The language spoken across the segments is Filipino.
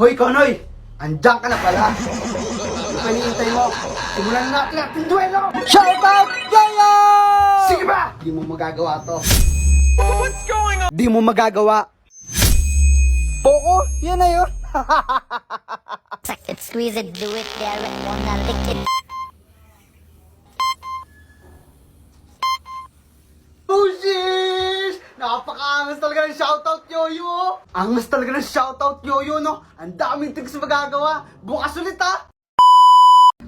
Hoy, Konoy! Andiyan ka na pala. Hinihintay mo? Simulan na natin ating duelo! Shout out, Yaya! Sige ba? Di mo magagawa to. What's going on? Di mo magagawa. Poko, yan na yun. Suck it, squeeze it, do it, dare it, wanna lick it. Bushish! Napaka-angas talaga ng shoutout, Yoyo! Angas talaga ng shoutout, Yoyo, no? Ang daming tigs magagawa. Bukas ulit, ha?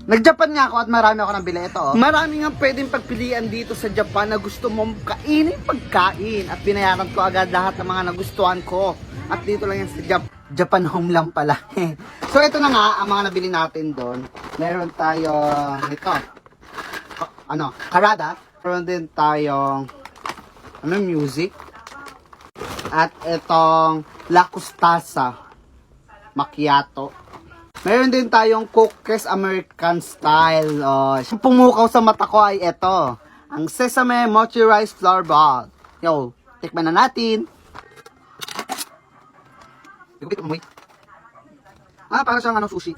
Nag-Japan nga ako at marami ako nabili ito. Oh. Marami nga pwedeng pagpilian dito sa Japan na gusto mong kainin pagkain. At binayaran ko agad lahat ng mga nagustuhan ko. At dito lang yan sa Jap Japan home lang pala. so ito na nga ang mga nabili natin doon. Meron tayo ito. Ano, Karada. Meron din tayong ano, music. At itong La Custasa Macchiato. Meron din tayong cookies American style. Oh, pumukaw sa mata ko ay ito. Ang Sesame Mochi Rice Flour Ball. Yo, tikman na natin. Bigupit umuwi. Ah, para siyang ano, sushi.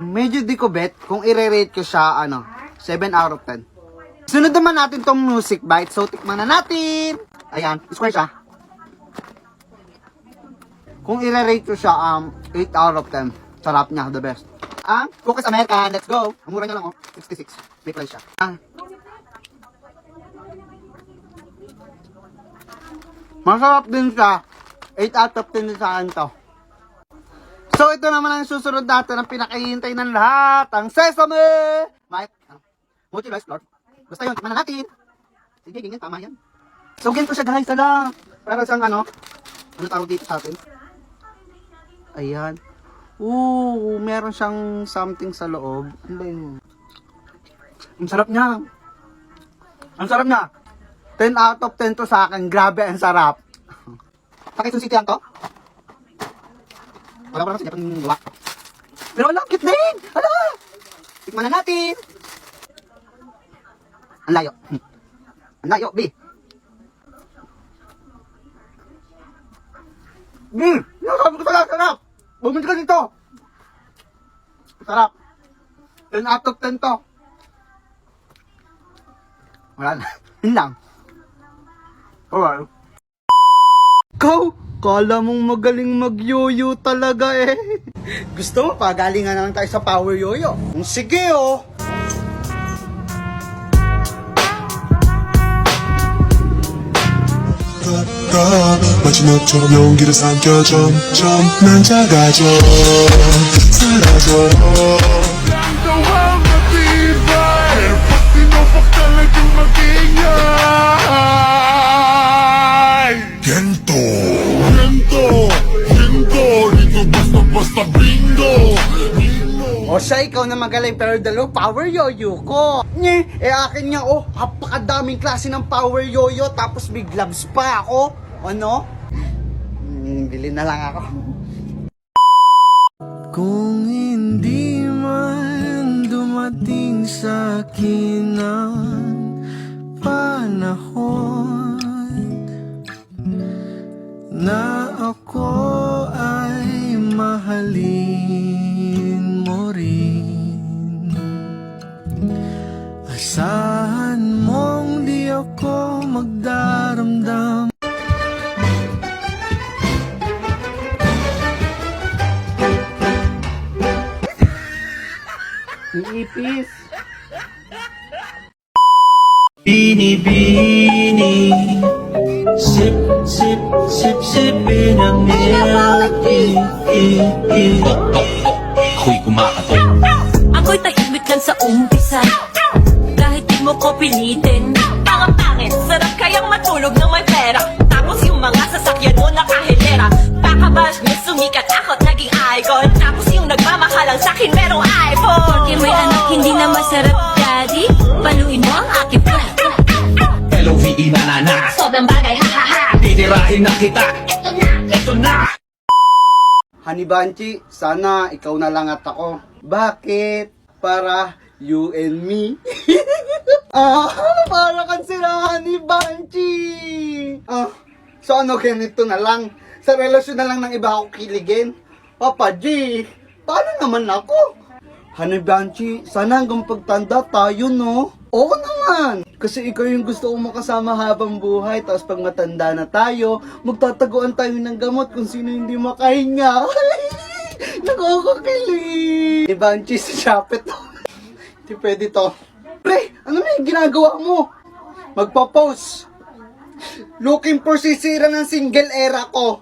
Medyo di ko bet kung i-rate ko siya, ano, 7 out of 10. Sunod naman natin tong music bite. So, tikman na natin. Ayan, square siya. Kung i-rate ko siya, um, 8 out of 10. Sarap niya, the best. Ang Cookies American, let's go. Ang mura niya lang, oh. 66. May price siya. Ah. Masarap din siya. 8 out of 10 din sa akin to. So, ito naman ang susunod natin ang pinakahihintay ng lahat. Ang Sesame! Mike, ano? Multi rice flour. Basta yun, tikman na natin. Sige, ganyan, tama yan. So, ganito siya guys, ala. Para siyang ano, ano tawag dito sa atin? Ayan. Ooh, meron siyang something sa loob. Ano ba yun? Ang sarap niya. Ang sarap niya. 10 out of 10 to sa akin. Grabe, ang sarap. Pakitong City lang to? Wala ko lang sa pang gawa. Pero wala, cute din! Hala! Tikman na natin! Ang layo. Hmm. Ang layo, B. Hmm! Nasabi ko talaga, sarap! Bumili ka dito! Sarap! 10 out of 10 to. Wala na. Yun lang. Alright. Ikaw, kala mong magaling mag-yoyo talaga eh. Gusto mo, pagalingan na lang tayo sa power yoyo. Sige oh. 가 마지막처럼 용기를 삼켜 점점 난 작아져 사라져 Ang matibay Pag tinupok talagang mag-ingay Gento Gento Gento Dito basta-basta bingo O siya, ikaw na magaling pero dalawa power yoyo ko. Nye, eh akin nga oh, apakadaming klase ng power yoyo tapos may gloves pa ako. Ano? Hmm, bili na lang ako. Kung hindi man dumating sa akin ang panahon na ako Iipis. Bini-bini Sip, sip, sip, sipin ang milk. Ako'y kumakatok Ako'y tahimik lang sa umpisa. Kahit di mo ko pilitin Mga pangit, sarap kayang matulog ng may pera. Tapos yung mga sasakyan mo nakahilera. Pakabash mo sumikat ako't naging icon. Tapos yung nagmamahalang sa'kin merong iPhone na Sobrang bagay ha ha ha Titirahin na kita Ito na Ito na Honey Banchi, sana ikaw na lang at ako. Bakit? Para you and me. ah, para kan sila Honey Banchi. Ah, So ano, ganito na lang. Sa relasyon na lang ng iba ako kiligin. Papa G, paano naman ako? Hanay Banchi, sana hanggang pagtanda tayo, no? Oo naman! Kasi ikaw yung gusto kong makasama habang buhay, tapos pag matanda na tayo, magtataguan tayo ng gamot kung sino hindi makahinga. Nakakakilig! Di Banchi, sa Shopee to. Hindi pwede to. Pre, ano na yung ginagawa mo? Magpa-post. Looking for sisira ng single era ko.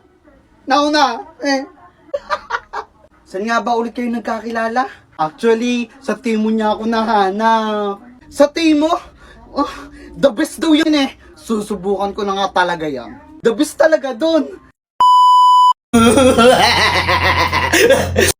Nauna, eh. Saan nga ba ulit kayo nagkakilala? Actually, sa Timo niya ako nahanap. Sa Timo? Oh, the best daw yun eh. Susubukan ko na nga talaga yan. The best talaga dun.